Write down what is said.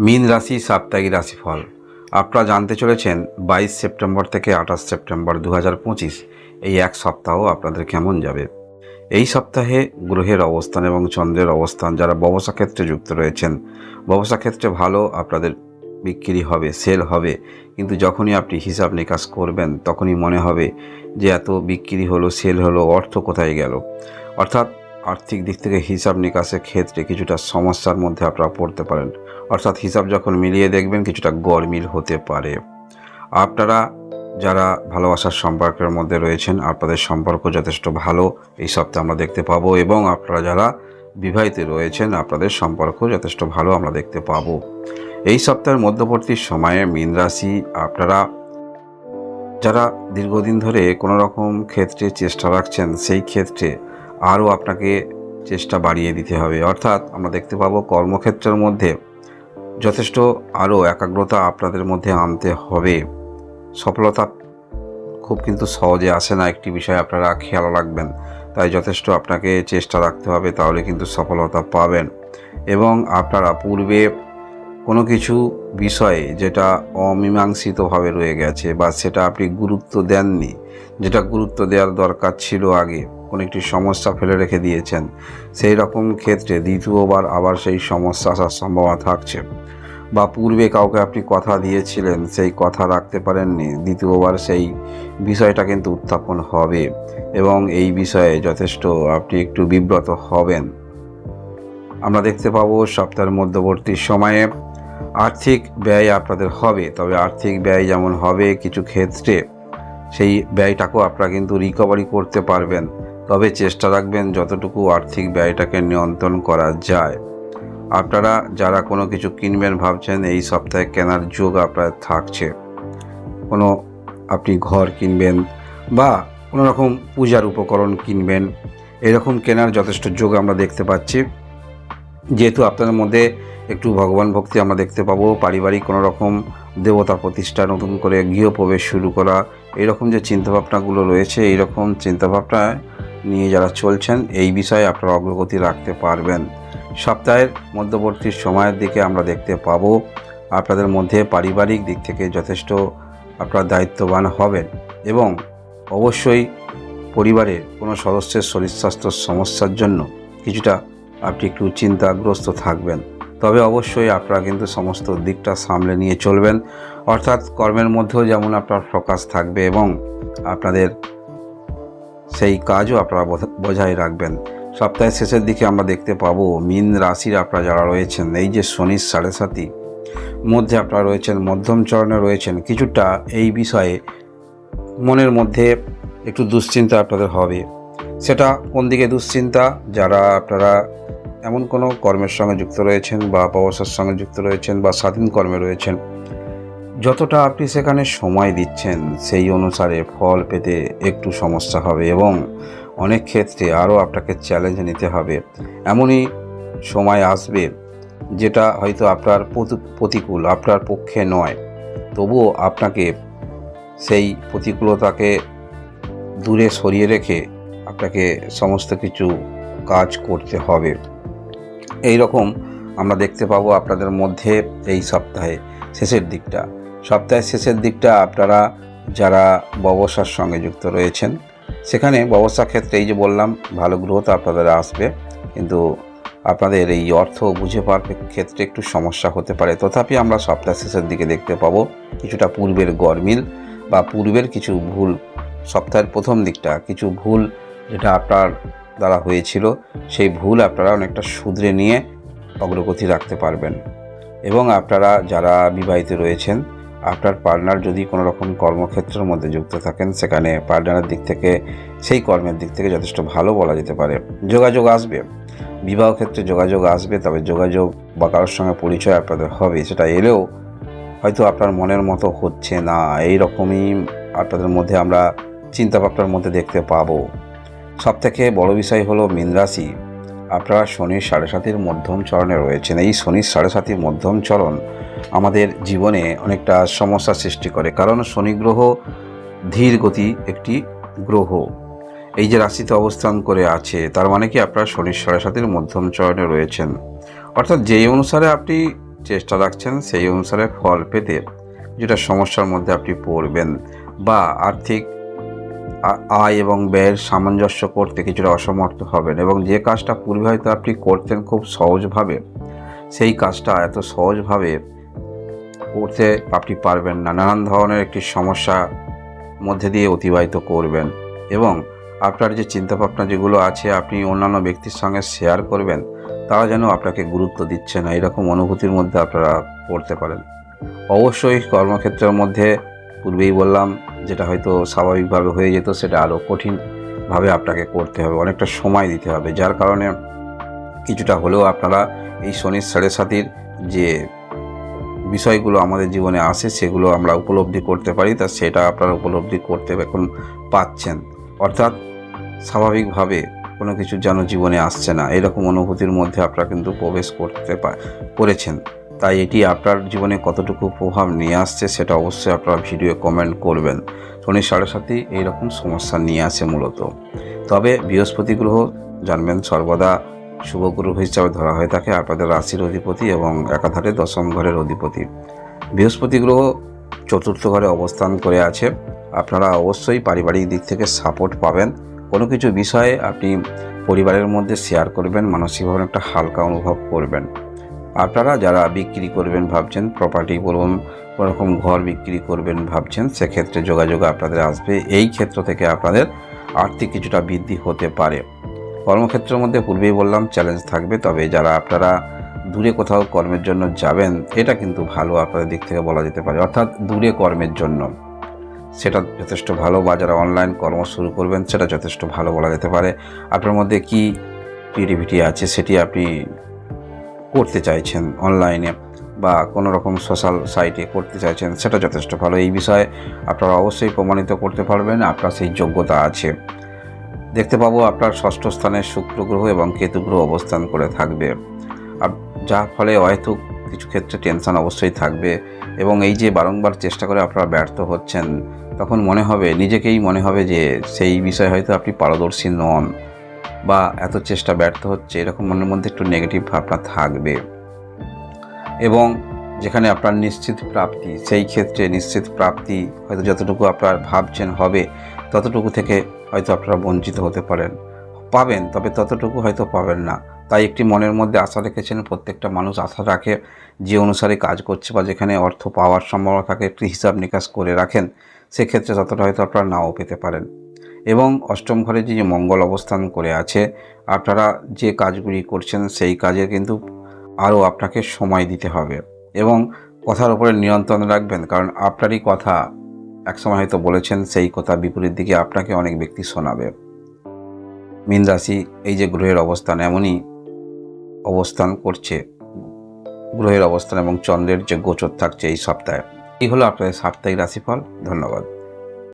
মীন রাশি, সাপ্তাহিক রাশিফল। আপনারা জানতে চলেছেন বাইশ সেপ্টেম্বর থেকে আঠাশ সেপ্টেম্বর দু এই এক সপ্তাহ আপনাদের কেমন যাবে? এই সপ্তাহে গ্রহের অবস্থান এবং চন্দ্রের অবস্থান, যারা ব্যবসা ক্ষেত্রে যুক্ত রয়েছেন, ব্যবসা ক্ষেত্রে ভালো, আপনাদের বিক্রি হবে, সেল হবে। কিন্তু যখনই আপনি হিসাব নিকাশ করবেন, তখনই মনে হবে যে এত বিক্রি হলো, সেল হলো, অর্থ কোথায় গেল? অর্থাৎ আর্থিক দিক থেকে হিসাব নিকাশের ক্ষেত্রে কিছুটা সমস্যার মধ্যে আপনারা পড়তে পারেন। অর্থাৎ হিসাব যখন মিলিয়ে দেখবেন, কিছুটা গরমিল হতে পারে। আপনারা যারা ভালোবাসার সম্পর্কের মধ্যে রয়েছেন, আপনাদের সম্পর্ক যথেষ্ট ভালো। এই সপ্তাহে আমরা দেখতে পাবো এবং আপনারা যারা বিবাহিত রয়েছেন, আপনাদের সম্পর্ক যথেষ্ট ভালো আমরা দেখতে পাবো। এই সপ্তাহের মধ্যবর্তী সময়ে মীন আপনারা যারা দীর্ঘদিন ধরে কোনো রকম ক্ষেত্রে চেষ্টা রাখছেন, সেই ক্ষেত্রে আরও আপনাকে চেষ্টা বাড়িয়ে দিতে হবে। অর্থাৎ আমরা দেখতে পাবো কর্মক্ষেত্রের মধ্যে যথেষ্ট আরও একাগ্রতা আপনাদের মধ্যে আনতে হবে। সফলতা খুব কিন্তু সহজে আসে না, একটি বিষয় আপনারা খেয়াল রাখবেন। তাই যথেষ্ট আপনাকে চেষ্টা রাখতে হবে, তাহলে কিন্তু সফলতা পাবেন। এবং আপনারা পূর্বে কোনো কিছু বিষয়ে যেটা অমীমাংসিতভাবে রয়ে গেছে বা সেটা আপনি গুরুত্ব দেননি, যেটা গুরুত্ব দেওয়ার দরকার ছিল আগে কোনো একটি সমস্যা ফেলে রেখে দিয়েছেন। সেই রকম ক্ষেত্রে দ্বিতীয়বার আবার সেই সমস্যা আসার সম্ভাবনা থাকছে। বা পূর্বে কাউকে আপনি কথা দিয়েছিলেন, সেই কথা রাখতে পারেননি। দ্বিতীয়বার সেই বিষয়টা কিন্তু উত্থাপন হবে এবং এই বিষয়ে যথেষ্ট আপনি একটু বিব্রত হবেন। আমরা দেখতে পাবো সপ্তাহের মধ্যবর্তী সময়ে আর্থিক ব্যয় আপনাদের হবে, তবে আর্থিক ব্যয় যেমন হবে কিছু ক্ষেত্রে সেই ব্যয়টাকেও আপনারা কিন্তু রিকভারি করতে পারবেন। তবে চেষ্টা রাখবেন যতটুকু আর্থিক ব্যয়টাকে নিয়ন্ত্রণ করা যায়। আপনারা যারা কোনো কিছু কিনবেন ভাবছেন, এই সপ্তাহে কেনার যোগ আপনার থাকছে। কোনো আপনি ঘর কিনবেন বা কোনো রকম পূজার উপকরণ কিনবেন, এরকম কেনার যথেষ্ট যোগ আমরা দেখতে পাচ্ছি। যেহেতু আপনাদের মধ্যে একটু ভগবান ভক্তি আমরা দেখতে পাবো, পারিবারিক কোনো রকম দেবতা প্রতিষ্ঠা, নতুন করে গৃহপ্রবেশ শুরু করা, এরকম যে চিন্তাভাবনাগুলো রয়েছে, এইরকম চিন্তাভাবনা নিয়ে যারা চলছেন, এই বিষয়ে আপনারা অগ্রগতি রাখতে পারবেন। সপ্তাহের মধ্যবর্তী সময়ের দিকে আমরা দেখতে পাব। আপনাদের মধ্যে পারিবারিক দিক থেকে যথেষ্ট আপনারা দায়িত্ববান হবেন এবং অবশ্যই পরিবারের কোনো সদস্যের শরীর স্বাস্থ্য সমস্যার জন্য কিছুটা আপনি একটু চিন্তাগ্রস্ত থাকবেন। তবে অবশ্যই আপনারা কিন্তু সমস্ত দিকটা সামলে নিয়ে চলবেন। অর্থাৎ কর্মের মধ্যেও যেমন আপনার ফোকাস থাকবে এবং আপনাদের সেই কাজও আপনারা বজায় রাখবেন। সপ্তাহের শেষের দিকে আমরা দেখতে পাবো মিন রাশির আপনারা যারা রয়েছেন, এই যে শনির সাড়ে সাতি মধ্যে আপনারা রয়েছেন, মধ্যম চরণে রয়েছেন, কিছুটা এই বিষয়ে মনের মধ্যে একটু দুশ্চিন্তা আপনাদের হবে। সেটা কোন দিকে দুশ্চিন্তা? যারা আপনারা এমন কোনো কর্মের সঙ্গে যুক্ত রয়েছেন বা ব্যবসার সঙ্গে যুক্ত রয়েছেন বা স্বাধীন কর্মে রয়েছেন যতটা আপনি সেখানে সময় দিচ্ছেন, সেই অনুসারে ফল পেতে একটু সমস্যা হবে এবং অনেক ক্ষেত্রে আরও আপনাকে চ্যালেঞ্জ নিতে হবে। এমনই সময় আসবে যেটা হয়তো আপনার প্রতিকূল, আপনার পক্ষে নয়। তবুও আপনাকে সেই প্রতিকূলতাকে দূরে সরিয়ে রেখে আপনাকে সমস্ত কিছু কাজ করতে হবে। এই রকম আমরা দেখতে পাবো আপনাদের মধ্যে এই সপ্তাহে শেষের দিকটা। সপ্তাহের শেষের দিকটা আপনারা যারা ব্যবসার সঙ্গে যুক্ত রয়েছেন, সেখানে ব্যবসা ক্ষেত্রে এই যে বললাম, ভালো গ্রোথ আপনাদের আসবে। কিন্তু আপনাদের এই অর্থ বুঝে পাওয়ার ক্ষেত্রে একটু সমস্যা হতে পারে। তথাপি আমরা সপ্তাহ শেষের দিকে দেখতে পাবো কিছুটা পূর্বের গরমিল বা পূর্বের কিছু ভুল, সপ্তাহের প্রথম দিকটা, কিছু ভুল যেটা আপনার দ্বারা হয়েছিল, সেই ভুল আপনারা অনেকটা শুধরে নিয়ে অগ্রগতি রাখতে পারবেন। এবং আপনারা যারা বিবাহিত রয়েছেন আপনার পার্টনার যদি কোনো রকম কর্মক্ষেত্রের মধ্যে যুক্ত থাকেন, সেখানে পার্টনারের দিক থেকে, সেই কর্মের দিক থেকে যথেষ্ট ভালো বলা যেতে পারে। যোগাযোগ আসবে। বিবাহ ক্ষেত্রে যোগাযোগ আসবে, তবে যোগাযোগ বা কারোর সঙ্গে পরিচয় আপনাদের হবে, সেটা এলেও হয়তো আপনার মনের মতো হচ্ছে না। এই রকমই আপনাদের মধ্যে আমরা চিন্তাভাবনার মধ্যে দেখতে পাবো। সব থেকে বড় বিষয় হলো মীন রাশি। আপনারা শনির সাড়ে সাতির মধ্যম চরণে রয়েছেন। এই শনির সাড়ে সাতির মধ্যম চরণ আমাদের জীবনে অনেকটা সমস্যা সৃষ্টি করে। কারণ শনি গ্রহ ধীর গতি একটি গ্রহ। এই যে রাশিতে অবস্থান করে আছে, তার মানে কি আপনারা শনির সাড়ে মধ্যম চরণে রয়েছেন। অর্থাৎ যেই অনুসারে আপনি চেষ্টা রাখছেন, সেই অনুসারে ফল পেতে, যেটা সমস্যার মধ্যে আপনি পড়বেন বা আর্থিক আয় এবং ব্যয়ের সামঞ্জস্য করতে কিছুটা অসমর্থ হবেন এবং যে কাজটা পূর্বে হয়তো আপনি করতেন খুব সহজভাবে, সেই কাজটা এত সহজভাবে করতে আপনি পারবেন না। নানান ধরনের একটি সমস্যা মধ্যে দিয়ে অতিবাহিত করবেন এবং আপনার যে চিন্তাভাবনা যেগুলো আছে, আপনি অন্যান্য ব্যক্তির সঙ্গে শেয়ার করবেন, তারা যেন আপনাকে গুরুত্ব দিচ্ছে না। এরকম অনুভূতির মধ্যে আপনারা পড়তে পারেন। অবশ্যই কর্মক্ষেত্রের মধ্যে পূর্বেই বললাম, যেটা হয়তো স্বাভাবিকভাবে হয়ে যেত, সেটা আরও কঠিনভাবে আপনাকে করতে হবে। অনেকটা সময় দিতে হবে। যার কারণে কিছুটা হলেও আপনারা এই শনির সাড়ে সাতির যে বিষয়গুলো আমাদের জীবনে আসে, সেগুলো আমরা উপলব্ধি করতে পারি, তা সেটা আপনারা উপলব্ধি করতে এখন পাচ্ছেন। অর্থাৎ স্বাভাবিকভাবে কোনো কিছু যেন জীবনে আসছে না, এরকম অনুভূতির মধ্যে আপনারা কিন্তু প্রবেশ করতে করেছেন। তাই এটি আপনার জীবনে কতটুকু প্রভাব নিয়ে আসছে সেটা অবশ্যই আপনারা ভিডিও কমেন্ট করবেন। শনি সাড়ে সাথে এইরকম সমস্যা নিয়ে আসে মূলত। তবে বৃহস্পতি গ্রহ, জানবেন সর্বদা শুভ গ্রহ হিসাবে ধরা হয়ে থাকে আপনাদের রাশির অধিপতি এবং একাধারে দশম ঘরের অধিপতি। বৃহস্পতি গ্রহ চতুর্থ ঘরে অবস্থান করে আছে। আপনারা অবশ্যই পারিবারিক দিক থেকে সাপোর্ট পাবেন। কোনো কিছু বিষয়ে আপনি পরিবারের মধ্যে শেয়ার করবেন, মানসিকভাবে একটা হালকা অনুভব করবেন। আপনারা যারা বিক্রি করবেন ভাবছেন প্রপার্টি বলুন কোনোরকম ঘর বিক্রি করবেন ভাবছেন, সেক্ষেত্রে যোগাযোগ আপনাদের আসবে। এই ক্ষেত্র থেকে আপনাদের আর্থিক কিছুটা বৃদ্ধি হতে পারে। কর্মক্ষেত্রের মধ্যে পূর্বেই বললাম চ্যালেঞ্জ থাকবে। তবে যারা আপনারা দূরে কোথাও কর্মের জন্য যাবেন, এটা কিন্তু ভালো আপনাদের দিক থেকে বলা যেতে পারে। অর্থাৎ দূরে কর্মের জন্য। সেটা যথেষ্ট ভালো বা যারা অনলাইন কর্ম শুরু করবেন, সেটা যথেষ্ট ভালো বলা যেতে পারে। আপনার মধ্যে কি ক্রিয়েটিভিটি আছে, সেটি আপনি করতে চাইছেন অনলাইনে বা কোনো রকম সোশ্যাল সাইটে করতে চাইছেন, সেটা যথেষ্ট ভালো। এই বিষয়ে আপনারা অবশ্যই প্রমাণিত করতে পারবেন, আপনার সেই যোগ্যতা আছে। দেখতে পাবো আপনার ষষ্ঠ স্থানে শুক্র গ্রহ এবং কেতু গ্রহ অবস্থান করে থাকবে। আপ- যার ফলে হয়তো কিছু ক্ষেত্রে টেনশন অবশ্যই থাকবে এবং এই যে বারংবার চেষ্টা করে আপনারা ব্যর্থ হচ্ছেন, তখন মনে হবে, নিজেকেই মনে হবে যে সেই বিষয়ে হয়তো আপনি পারদর্শী নন বা এত চেষ্টা ব্যর্থ হচ্ছে, এরকম মনের মধ্যে একটু নেগেটিভ ভাবনা থাকবে। এবং যেখানে আপনার নিশ্চিত প্রাপ্তি, সেই ক্ষেত্রে নিশ্চিত প্রাপ্তি হয়তো যতটুকু আপনার ভাবছেন হবে, ততটুকু থেকে হয়তো আপনারা বঞ্চিত হতে পারেন। পাবেন, তবে ততটুকু হয়তো পাবেন না। তাই একটি মনের মধ্যে আশা রেখেছেন, প্রত্যেকটা মানুষ আশা রাখে যে অনুসারে কাজ করছে বা যেখানে অর্থ পাওয়ার সম্ভাবনা থাকে, একটি হিসাব নিকাশ করে রাখেন, সেক্ষেত্রে ততটা হয়তো আপনারা নাও পেতে পারেন। এবং অষ্টম ঘরে যে মঙ্গল অবস্থান করে আছে, আপনারা যে কাজগুলি করছেন, সেই কাজে কিন্তু আরও আপনাকে সময় দিতে হবে। এবং কথার উপরে নিয়ন্ত্রণ রাখবেন, কারণ আপনারই কথা। একসময় হয়তো বলেছেন, সেই কথা বিপরীত দিকে আপনাকে অনেক ব্যক্তি শোনাবে। মীন রাশি, এই যে গ্রহের অবস্থান, এমনই অবস্থান করছে। গ্রহের অবস্থান এবং চন্দ্রের যে গোচর থাকছে এই সপ্তাহে। এই হলো আপনাদের সাপ্তাহিক রাশিফল। ধন্যবাদ।